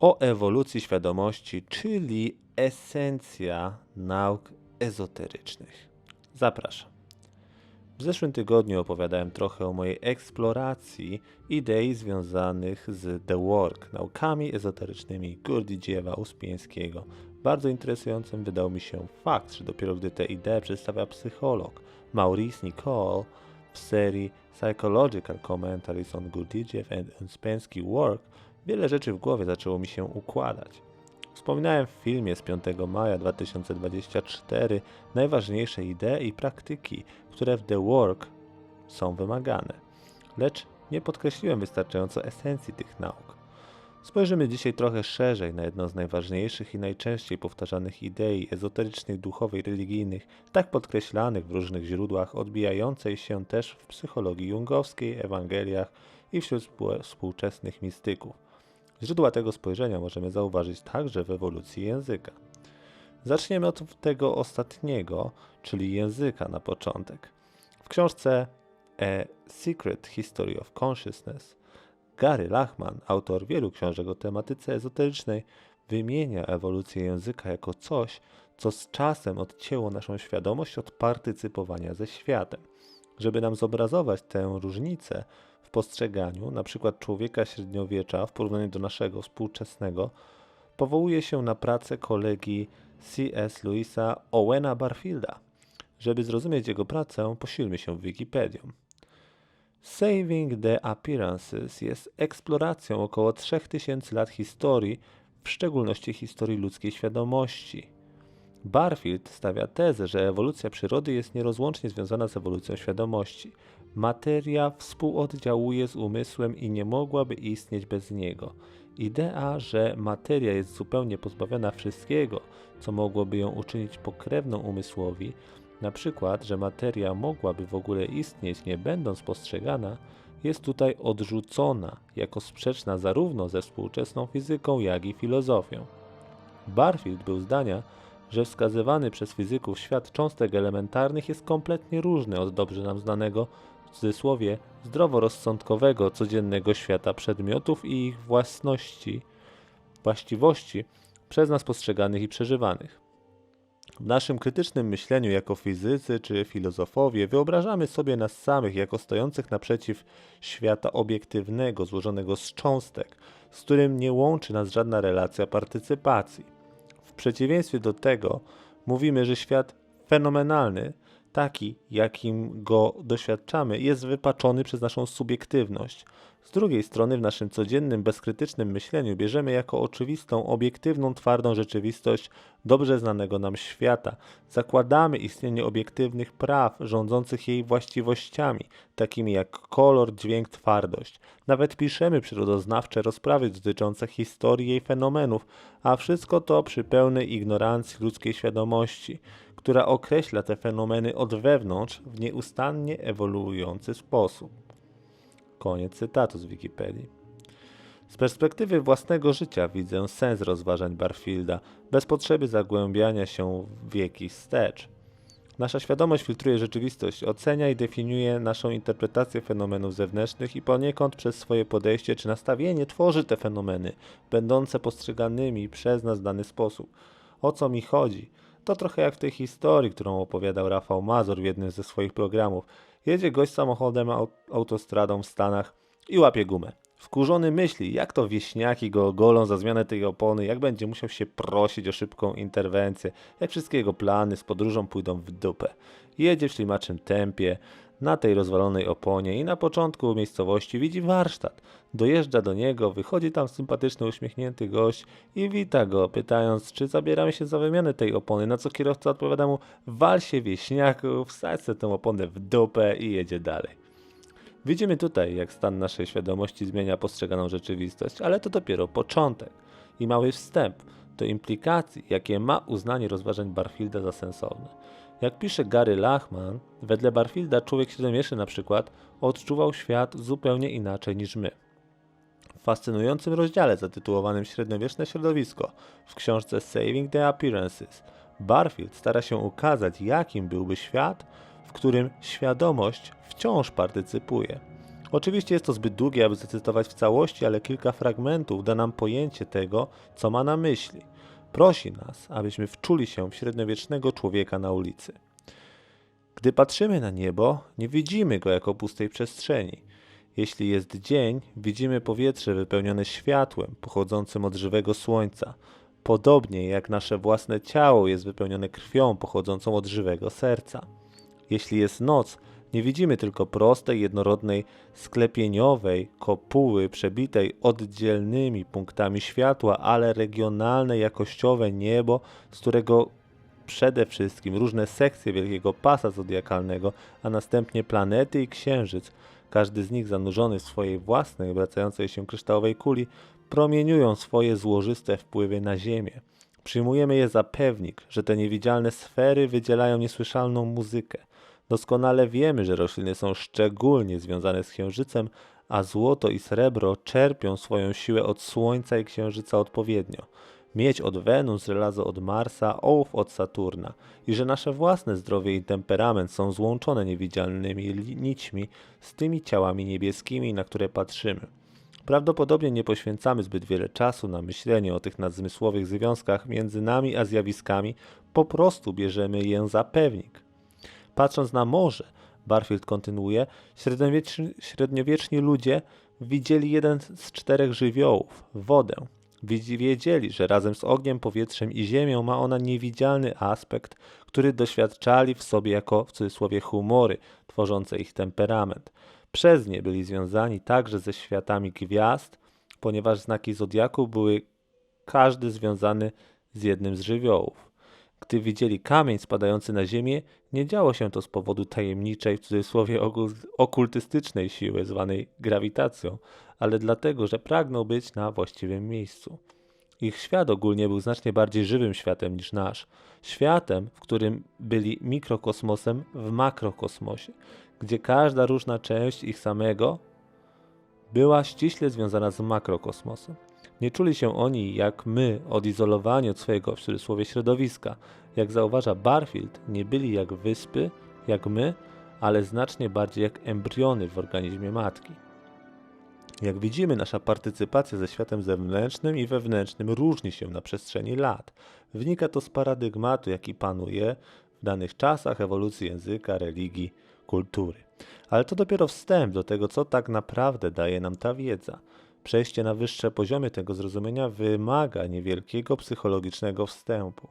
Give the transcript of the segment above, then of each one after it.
o ewolucji świadomości, czyli esencja nauk ezoterycznych. Zapraszam. W zeszłym tygodniu opowiadałem trochę o mojej eksploracji idei związanych z The Work, naukami ezoterycznymi Gurdidziewa Uspieńskiego. Bardzo interesującym wydał mi się fakt, że dopiero gdy tę ideę przedstawia psycholog Maurice Nicole w serii Psychological Commentaries on Gurdjieff and Uspensky Work, wiele rzeczy w głowie zaczęło mi się układać. Wspominałem w filmie z 5 maja 2024 najważniejsze idee i praktyki, które w The Work są wymagane, lecz nie podkreśliłem wystarczająco esencji tych nauk. Spojrzymy dzisiaj trochę szerzej na jedną z najważniejszych i najczęściej powtarzanych idei ezoterycznych, duchowych, religijnych, tak podkreślanych w różnych źródłach, odbijającej się też w psychologii jungowskiej, Ewangeliach i wśród współczesnych mistyków. Źródła tego spojrzenia możemy zauważyć także w ewolucji języka. Zaczniemy od tego ostatniego, czyli języka na początek. W książce A Secret History of Consciousness Gary Lachman, autor wielu książek o tematyce ezoterycznej, wymienia ewolucję języka jako coś, co z czasem odcięło naszą świadomość od partycypowania ze światem. Żeby nam zobrazować tę różnicę, postrzeganiu, na przykład człowieka średniowiecza w porównaniu do naszego współczesnego, powołuje się na pracę kolegi C.S. Louisa Owena Barfielda. Żeby zrozumieć jego pracę, posilmy się w Wikipedią. Saving the Appearances jest eksploracją około 3000 lat historii, w szczególności historii ludzkiej świadomości. Barfield stawia tezę, że ewolucja przyrody jest nierozłącznie związana z ewolucją świadomości. Materia współoddziałuje z umysłem i nie mogłaby istnieć bez niego. Idea, że materia jest zupełnie pozbawiona wszystkiego, co mogłoby ją uczynić pokrewną umysłowi, na przykład, że materia mogłaby w ogóle istnieć nie będąc postrzegana, jest tutaj odrzucona jako sprzeczna zarówno ze współczesną fizyką, jak i filozofią. Barfield był zdania, że wskazywany przez fizyków świat cząstek elementarnych jest kompletnie różny od dobrze nam znanego w cudzysłowie zdroworozsądkowego codziennego świata przedmiotów i ich własności, właściwości przez nas postrzeganych i przeżywanych. W naszym krytycznym myśleniu jako fizycy czy filozofowie wyobrażamy sobie nas samych jako stojących naprzeciw świata obiektywnego, złożonego z cząstek, z którym nie łączy nas żadna relacja partycypacji. Przeciwieństwie do tego mówimy, że świat fenomenalny taki, jakim go doświadczamy, jest wypaczony przez naszą subiektywność. Z drugiej strony, w naszym codziennym, bezkrytycznym myśleniu bierzemy jako oczywistą, obiektywną, twardą rzeczywistość dobrze znanego nam świata. Zakładamy istnienie obiektywnych praw rządzących jej właściwościami, takimi jak kolor, dźwięk, twardość. Nawet piszemy przyrodoznawcze rozprawy dotyczące historii jej fenomenów, a wszystko to przy pełnej ignorancji ludzkiej świadomości która określa te fenomeny od wewnątrz w nieustannie ewoluujący sposób. Koniec cytatu z Wikipedii. Z perspektywy własnego życia widzę sens rozważań Barfielda, bez potrzeby zagłębiania się w wieki wstecz. Nasza świadomość filtruje rzeczywistość, ocenia i definiuje naszą interpretację fenomenów zewnętrznych i poniekąd przez swoje podejście czy nastawienie tworzy te fenomeny, będące postrzeganymi przez nas w dany sposób. O co mi chodzi? To trochę jak w tej historii, którą opowiadał Rafał Mazur w jednym ze swoich programów. Jedzie gość samochodem autostradą w Stanach i łapie gumę. Wkurzony myśli, jak to wieśniaki go ogolą za zmianę tej opony, jak będzie musiał się prosić o szybką interwencję, jak wszystkie jego plany z podróżą pójdą w dupę. Jedzie w ślimaczym tempie, na tej rozwalonej oponie i na początku miejscowości widzi warsztat. Dojeżdża do niego, wychodzi tam sympatyczny, uśmiechnięty gość i wita go, pytając, czy zabieramy się za wymianę tej opony, na co kierowca odpowiada mu, wal się wieśniaku, wsadź tę oponę w dupę i jedzie dalej. Widzimy tutaj, jak stan naszej świadomości zmienia postrzeganą rzeczywistość, ale to dopiero początek i mały wstęp do implikacji, jakie ma uznanie rozważań Barfielda za sensowne. Jak pisze Gary Lachman, wedle Barfielda człowiek średniowieczny na przykład odczuwał świat zupełnie inaczej niż my. W fascynującym rozdziale zatytułowanym Średniowieczne środowisko w książce Saving the Appearances Barfield stara się ukazać, jakim byłby świat, w którym świadomość wciąż partycypuje. Oczywiście jest to zbyt długie, aby zacytować w całości, ale kilka fragmentów da nam pojęcie tego, co ma na myśli. Prosi nas, abyśmy wczuli się w średniowiecznego człowieka na ulicy. Gdy patrzymy na niebo, nie widzimy go jako pustej przestrzeni. Jeśli jest dzień, widzimy powietrze wypełnione światłem pochodzącym od żywego słońca, podobnie jak nasze własne ciało jest wypełnione krwią pochodzącą od żywego serca. Jeśli jest noc, nie widzimy tylko prostej, jednorodnej, sklepieniowej kopuły przebitej oddzielnymi punktami światła, ale regionalne, jakościowe niebo, z którego przede wszystkim różne sekcje wielkiego pasa zodiakalnego, a następnie planety i księżyc, każdy z nich zanurzony w swojej własnej, obracającej się kryształowej kuli, promieniują swoje złożyste wpływy na Ziemię. Przyjmujemy je za pewnik, że te niewidzialne sfery wydzielają niesłyszalną muzykę. Doskonale wiemy, że rośliny są szczególnie związane z księżycem, a złoto i srebro czerpią swoją siłę od Słońca i Księżyca odpowiednio. Miedź od Wenus, żelazo od Marsa, ołów od Saturna i że nasze własne zdrowie i temperament są złączone niewidzialnymi nićmi z tymi ciałami niebieskimi, na które patrzymy. Prawdopodobnie nie poświęcamy zbyt wiele czasu na myślenie o tych nadzmysłowych związkach między nami a zjawiskami, po prostu bierzemy je za pewnik. Patrząc na morze, Barfield kontynuuje, średniowieczni, średniowieczni ludzie widzieli jeden z czterech żywiołów wodę. Wiedzieli, że razem z ogniem, powietrzem i ziemią ma ona niewidzialny aspekt, który doświadczali w sobie jako w cudzysłowie humory, tworzące ich temperament. Przez nie byli związani także ze światami gwiazd, ponieważ znaki zodiaku były każdy związany z jednym z żywiołów. Gdy widzieli kamień spadający na ziemię, nie działo się to z powodu tajemniczej, w cudzysłowie okul- okultystycznej siły zwanej grawitacją, ale dlatego, że pragnął być na właściwym miejscu. Ich świat ogólnie był znacznie bardziej żywym światem niż nasz. Światem, w którym byli mikrokosmosem w makrokosmosie, gdzie każda różna część ich samego była ściśle związana z makrokosmosem. Nie czuli się oni, jak my, odizolowani od swojego w cudzysłowie środowiska. Jak zauważa Barfield, nie byli jak wyspy, jak my, ale znacznie bardziej jak embriony w organizmie matki. Jak widzimy, nasza partycypacja ze światem zewnętrznym i wewnętrznym różni się na przestrzeni lat. Wynika to z paradygmatu, jaki panuje w danych czasach ewolucji języka, religii, kultury. Ale to dopiero wstęp do tego, co tak naprawdę daje nam ta wiedza. Przejście na wyższe poziomy tego zrozumienia wymaga niewielkiego psychologicznego wstępu.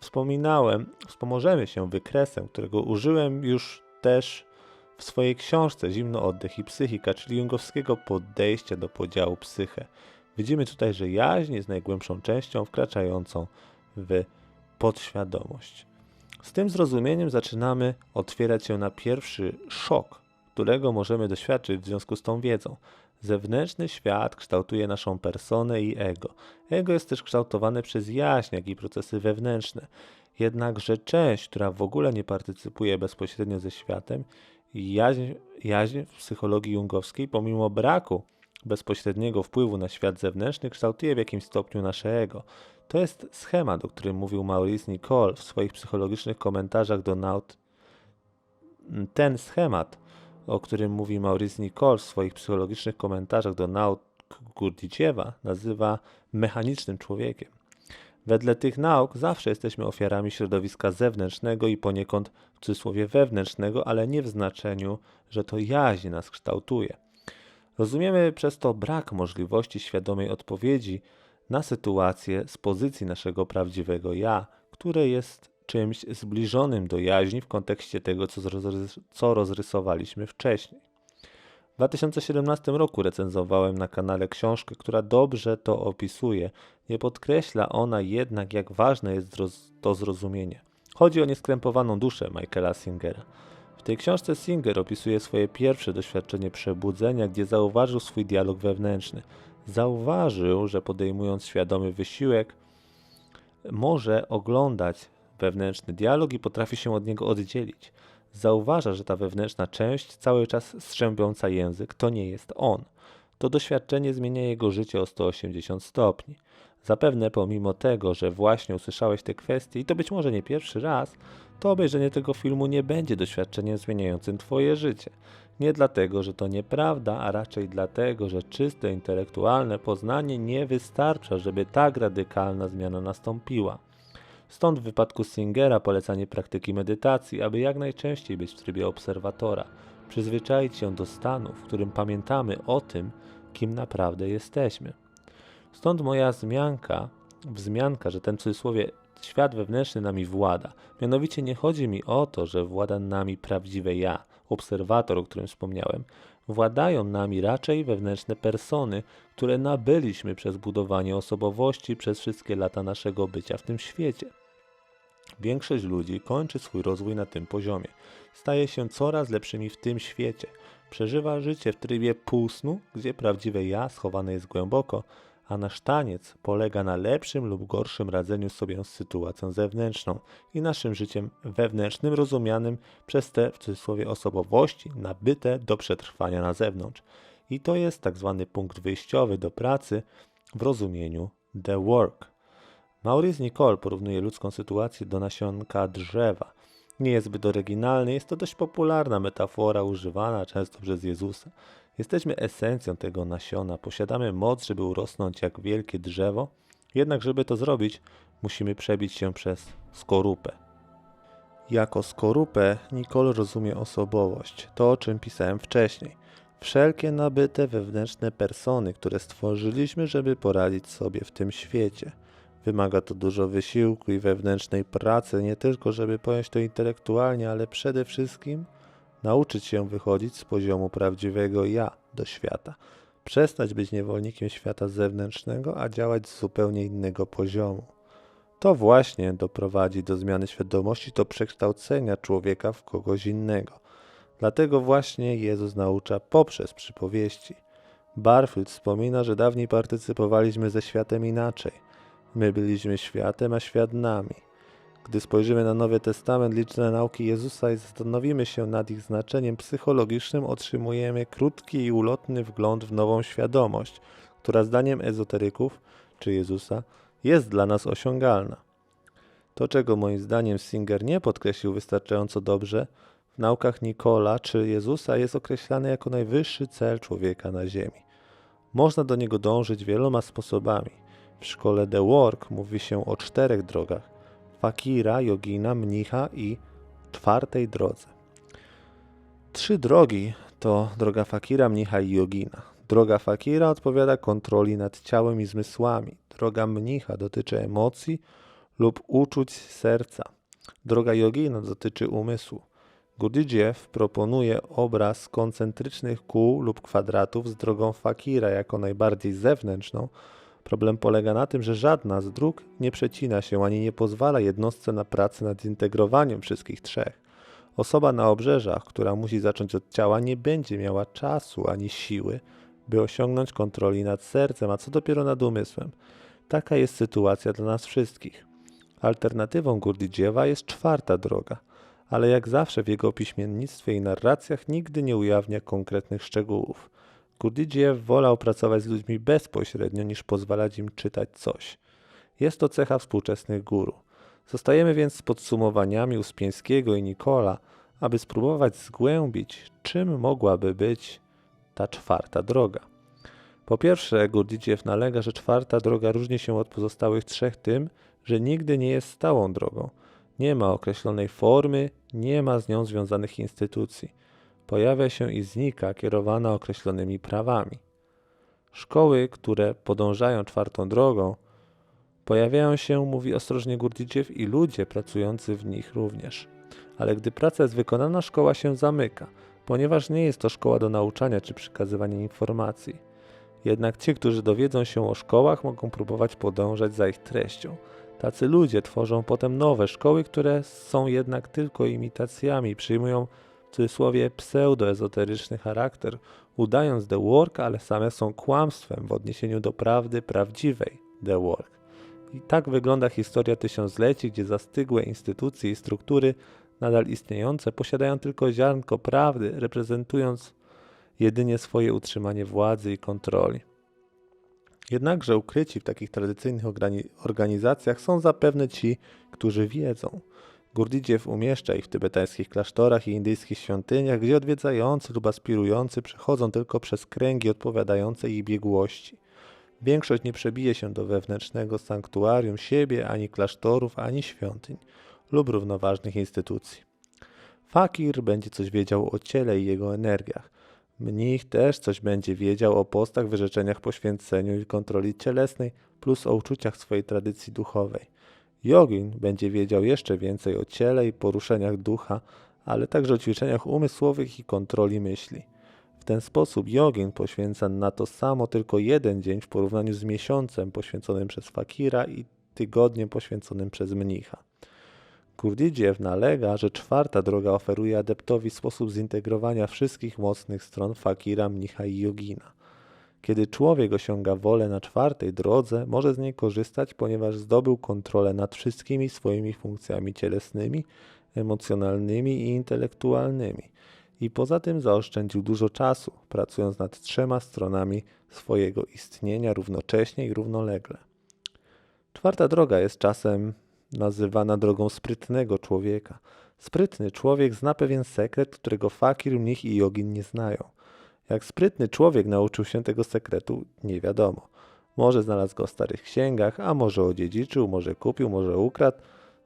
Wspominałem, wspomożemy się wykresem, którego użyłem już też w swojej książce Zimno oddech i psychika, czyli jungowskiego podejścia do podziału psychę. Widzimy tutaj, że jaźń jest najgłębszą częścią wkraczającą w podświadomość. Z tym zrozumieniem zaczynamy otwierać się na pierwszy szok, którego możemy doświadczyć w związku z tą wiedzą. Zewnętrzny świat kształtuje naszą personę i ego. Ego jest też kształtowane przez jaźń, jak i procesy wewnętrzne. Jednakże część, która w ogóle nie partycypuje bezpośrednio ze światem, jaźń, jaźń w psychologii jungowskiej, pomimo braku bezpośredniego wpływu na świat zewnętrzny, kształtuje w jakimś stopniu nasze ego. To jest schemat, o którym mówił Maurice Nicole w swoich psychologicznych komentarzach do naut. Ten schemat, o którym mówi Maurice Nicole w swoich psychologicznych komentarzach do nauk Gurdjiewa, nazywa mechanicznym człowiekiem. Wedle tych nauk zawsze jesteśmy ofiarami środowiska zewnętrznego i poniekąd w cudzysłowie wewnętrznego, ale nie w znaczeniu, że to jaźń nas kształtuje. Rozumiemy przez to brak możliwości świadomej odpowiedzi na sytuację z pozycji naszego prawdziwego ja, które jest czymś zbliżonym do jaźni w kontekście tego, co, zrozrys- co rozrysowaliśmy wcześniej. W 2017 roku recenzowałem na kanale książkę, która dobrze to opisuje. Nie podkreśla ona jednak, jak ważne jest to zrozumienie. Chodzi o nieskrępowaną duszę Michaela Singera. W tej książce Singer opisuje swoje pierwsze doświadczenie przebudzenia, gdzie zauważył swój dialog wewnętrzny. Zauważył, że podejmując świadomy wysiłek, może oglądać wewnętrzny dialog i potrafi się od niego oddzielić. Zauważa, że ta wewnętrzna część, cały czas strzębiąca język, to nie jest on. To doświadczenie zmienia jego życie o 180 stopni. Zapewne pomimo tego, że właśnie usłyszałeś te kwestie i to być może nie pierwszy raz, to obejrzenie tego filmu nie będzie doświadczeniem zmieniającym Twoje życie. Nie dlatego, że to nieprawda, a raczej dlatego, że czyste intelektualne poznanie nie wystarcza, żeby tak radykalna zmiana nastąpiła. Stąd w wypadku Singera polecanie praktyki medytacji, aby jak najczęściej być w trybie obserwatora, przyzwyczaić się do stanu, w którym pamiętamy o tym, kim naprawdę jesteśmy. Stąd moja wzmianka, wzmianka, że ten cudzysłowie świat wewnętrzny nami włada. Mianowicie nie chodzi mi o to, że włada nami prawdziwe ja, obserwator, o którym wspomniałem. Władają nami raczej wewnętrzne persony, które nabyliśmy przez budowanie osobowości przez wszystkie lata naszego bycia w tym świecie. Większość ludzi kończy swój rozwój na tym poziomie. Staje się coraz lepszymi w tym świecie. Przeżywa życie w trybie półsnu, gdzie prawdziwe ja schowane jest głęboko, a nasz taniec polega na lepszym lub gorszym radzeniu sobie z sytuacją zewnętrzną i naszym życiem wewnętrznym, rozumianym przez te w cudzysłowie osobowości nabyte do przetrwania na zewnątrz. I to jest tak zwany punkt wyjściowy do pracy w rozumieniu the work. Maurice Nicole porównuje ludzką sytuację do nasionka drzewa. Nie jest zbyt oryginalny, jest to dość popularna metafora używana często przez Jezusa. Jesteśmy esencją tego nasiona, posiadamy moc, żeby urosnąć jak wielkie drzewo, jednak żeby to zrobić, musimy przebić się przez skorupę. Jako skorupę Nicole rozumie osobowość, to o czym pisałem wcześniej. Wszelkie nabyte wewnętrzne persony, które stworzyliśmy, żeby poradzić sobie w tym świecie. Wymaga to dużo wysiłku i wewnętrznej pracy, nie tylko żeby pojąć to intelektualnie, ale przede wszystkim nauczyć się wychodzić z poziomu prawdziwego ja do świata. Przestać być niewolnikiem świata zewnętrznego, a działać z zupełnie innego poziomu. To właśnie doprowadzi do zmiany świadomości, do przekształcenia człowieka w kogoś innego. Dlatego właśnie Jezus naucza poprzez przypowieści. Barfield wspomina, że dawniej partycypowaliśmy ze światem inaczej. My byliśmy światem, a świat nami. Gdy spojrzymy na Nowy Testament, liczne nauki Jezusa i zastanowimy się nad ich znaczeniem psychologicznym, otrzymujemy krótki i ulotny wgląd w nową świadomość, która zdaniem ezoteryków czy Jezusa jest dla nas osiągalna. To, czego moim zdaniem Singer nie podkreślił wystarczająco dobrze, w naukach Nikola czy Jezusa jest określany jako najwyższy cel człowieka na Ziemi. Można do niego dążyć wieloma sposobami. W szkole The Work mówi się o czterech drogach fakira, jogina, mnicha i czwartej drodze. Trzy drogi to droga fakira, mnicha i jogina. Droga fakira odpowiada kontroli nad ciałem i zmysłami. Droga mnicha dotyczy emocji lub uczuć serca. Droga jogina dotyczy umysłu. Gurdjieff proponuje obraz koncentrycznych kół lub kwadratów z drogą fakira jako najbardziej zewnętrzną, Problem polega na tym, że żadna z dróg nie przecina się ani nie pozwala jednostce na pracę nad zintegrowaniem wszystkich trzech. Osoba na obrzeżach, która musi zacząć od ciała, nie będzie miała czasu ani siły, by osiągnąć kontroli nad sercem, a co dopiero nad umysłem. Taka jest sytuacja dla nas wszystkich. Alternatywą Gurdjiewa jest czwarta droga, ale jak zawsze w jego opiśmiennictwie i narracjach nigdy nie ujawnia konkretnych szczegółów. Gurdjieff wolał pracować z ludźmi bezpośrednio niż pozwalać im czytać coś. Jest to cecha współczesnych guru. Zostajemy więc z podsumowaniami Uspieńskiego i Nikola, aby spróbować zgłębić, czym mogłaby być ta czwarta droga. Po pierwsze, Gurdjieff nalega, że czwarta droga różni się od pozostałych trzech tym, że nigdy nie jest stałą drogą. Nie ma określonej formy, nie ma z nią związanych instytucji pojawia się i znika kierowana określonymi prawami. Szkoły, które podążają czwartą drogą, pojawiają się, mówi ostrożnie Gurdjieff, i ludzie pracujący w nich również. Ale gdy praca jest wykonana, szkoła się zamyka, ponieważ nie jest to szkoła do nauczania czy przekazywania informacji. Jednak ci, którzy dowiedzą się o szkołach, mogą próbować podążać za ich treścią. Tacy ludzie tworzą potem nowe szkoły, które są jednak tylko imitacjami, przyjmują w cudzysłowie pseudoezoteryczny charakter, udając The Work, ale same są kłamstwem w odniesieniu do prawdy prawdziwej The Work. I tak wygląda historia tysiącleci, gdzie zastygłe instytucje i struktury nadal istniejące posiadają tylko ziarnko prawdy, reprezentując jedynie swoje utrzymanie władzy i kontroli. Jednakże ukryci w takich tradycyjnych organizacjach są zapewne ci, którzy wiedzą, Gurdjieff umieszcza ich w tybetańskich klasztorach i indyjskich świątyniach, gdzie odwiedzający lub aspirujący przechodzą tylko przez kręgi odpowiadające ich biegłości. Większość nie przebije się do wewnętrznego sanktuarium siebie, ani klasztorów, ani świątyń lub równoważnych instytucji. Fakir będzie coś wiedział o ciele i jego energiach. Mnich też coś będzie wiedział o postach, wyrzeczeniach, poświęceniu i kontroli cielesnej, plus o uczuciach swojej tradycji duchowej. Jogin będzie wiedział jeszcze więcej o ciele i poruszeniach ducha, ale także o ćwiczeniach umysłowych i kontroli myśli. W ten sposób jogin poświęca na to samo tylko jeden dzień w porównaniu z miesiącem poświęconym przez fakira i tygodniem poświęconym przez mnicha. Gurdjieff nalega, że czwarta droga oferuje adeptowi sposób zintegrowania wszystkich mocnych stron fakira, mnicha i jogina. Kiedy człowiek osiąga wolę na czwartej drodze, może z niej korzystać, ponieważ zdobył kontrolę nad wszystkimi swoimi funkcjami cielesnymi, emocjonalnymi i intelektualnymi. I poza tym zaoszczędził dużo czasu, pracując nad trzema stronami swojego istnienia równocześnie i równolegle. Czwarta droga jest czasem nazywana drogą sprytnego człowieka. Sprytny człowiek zna pewien sekret, którego fakir, mnich i jogin nie znają. Jak sprytny człowiek nauczył się tego sekretu, nie wiadomo. Może znalazł go w starych księgach, a może odziedziczył, może kupił, może ukradł.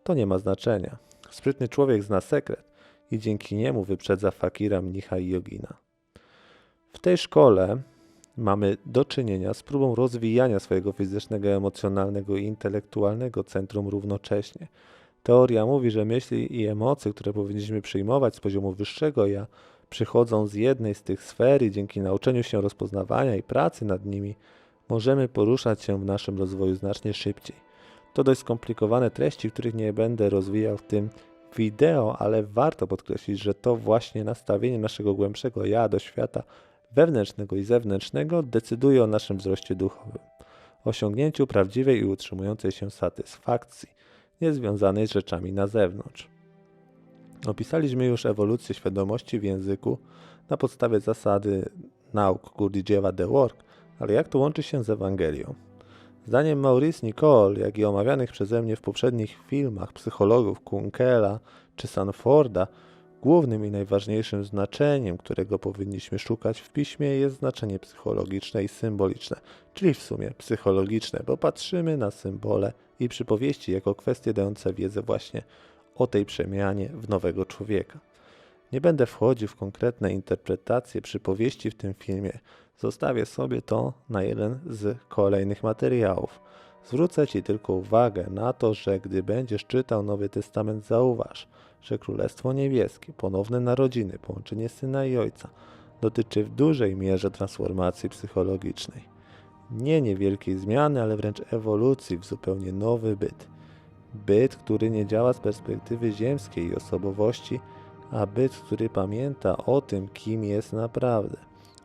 To nie ma znaczenia. Sprytny człowiek zna sekret i dzięki niemu wyprzedza fakira, mnicha i jogina. W tej szkole mamy do czynienia z próbą rozwijania swojego fizycznego, emocjonalnego i intelektualnego centrum równocześnie. Teoria mówi, że myśli i emocje, które powinniśmy przyjmować z poziomu wyższego ja, przychodzą z jednej z tych sfer i dzięki nauczeniu się rozpoznawania i pracy nad nimi możemy poruszać się w naszym rozwoju znacznie szybciej. To dość skomplikowane treści, których nie będę rozwijał w tym wideo, ale warto podkreślić, że to właśnie nastawienie naszego głębszego ja do świata wewnętrznego i zewnętrznego decyduje o naszym wzroście duchowym, osiągnięciu prawdziwej i utrzymującej się satysfakcji, niezwiązanej z rzeczami na zewnątrz. Opisaliśmy już ewolucję świadomości w języku na podstawie zasady nauk Gurdjieffa The Work, ale jak to łączy się z Ewangelią? Zdaniem Maurice Nicole, jak i omawianych przeze mnie w poprzednich filmach psychologów Kunkela czy Sanforda, głównym i najważniejszym znaczeniem, którego powinniśmy szukać w piśmie, jest znaczenie psychologiczne i symboliczne, czyli w sumie psychologiczne, bo patrzymy na symbole i przypowieści jako kwestie dające wiedzę właśnie o tej przemianie w nowego człowieka. Nie będę wchodził w konkretne interpretacje przypowieści w tym filmie. Zostawię sobie to na jeden z kolejnych materiałów. Zwrócę Ci tylko uwagę na to, że gdy będziesz czytał Nowy Testament, zauważ, że Królestwo Niebieskie, ponowne narodziny, połączenie Syna i Ojca dotyczy w dużej mierze transformacji psychologicznej. Nie niewielkiej zmiany, ale wręcz ewolucji w zupełnie nowy byt. Byt, który nie działa z perspektywy ziemskiej osobowości, a byt, który pamięta o tym, kim jest naprawdę,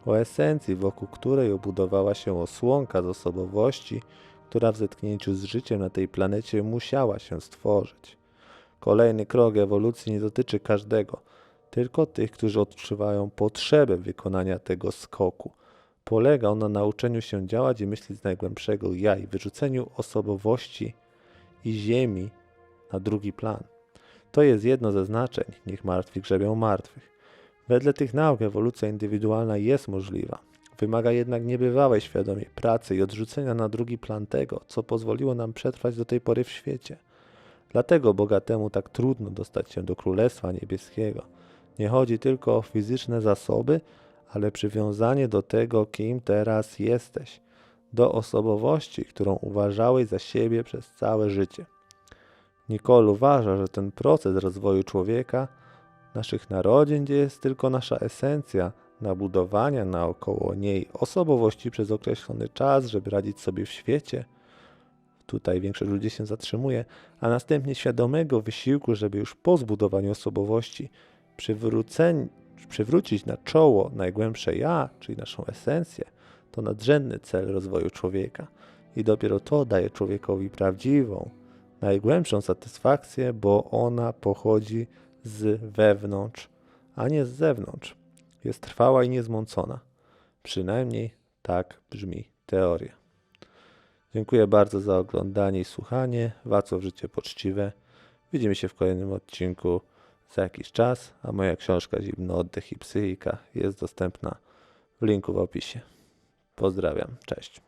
o esencji, wokół której obudowała się osłonka z osobowości, która w zetknięciu z życiem na tej planecie musiała się stworzyć. Kolejny krok ewolucji nie dotyczy każdego, tylko tych, którzy odczuwają potrzebę wykonania tego skoku. Polega on na nauczeniu się działać i myśleć z najgłębszego ja i wyrzuceniu osobowości i ziemi na drugi plan. To jest jedno ze znaczeń, niech martwi grzebią martwych. Wedle tych nauk ewolucja indywidualna jest możliwa. Wymaga jednak niebywałej świadomej pracy i odrzucenia na drugi plan tego, co pozwoliło nam przetrwać do tej pory w świecie. Dlatego bogatemu tak trudno dostać się do Królestwa Niebieskiego. Nie chodzi tylko o fizyczne zasoby, ale przywiązanie do tego, kim teraz jesteś, do osobowości, którą uważałeś za siebie przez całe życie. Nicole uważa, że ten proces rozwoju człowieka, naszych narodzin, gdzie jest tylko nasza esencja, nabudowania naokoło niej osobowości przez określony czas, żeby radzić sobie w świecie. Tutaj większość ludzi się zatrzymuje, a następnie świadomego wysiłku, żeby już po zbudowaniu osobowości przywrócić na czoło najgłębsze ja, czyli naszą esencję, to nadrzędny cel rozwoju człowieka. I dopiero to daje człowiekowi prawdziwą, najgłębszą satysfakcję, bo ona pochodzi z wewnątrz, a nie z zewnątrz. Jest trwała i niezmącona. Przynajmniej tak brzmi teoria. Dziękuję bardzo za oglądanie i słuchanie. Wacław Życie Poczciwe. Widzimy się w kolejnym odcinku za jakiś czas, a moja książka Zimny Oddech i Psychika jest dostępna w linku w opisie. Pozdrawiam, cześć.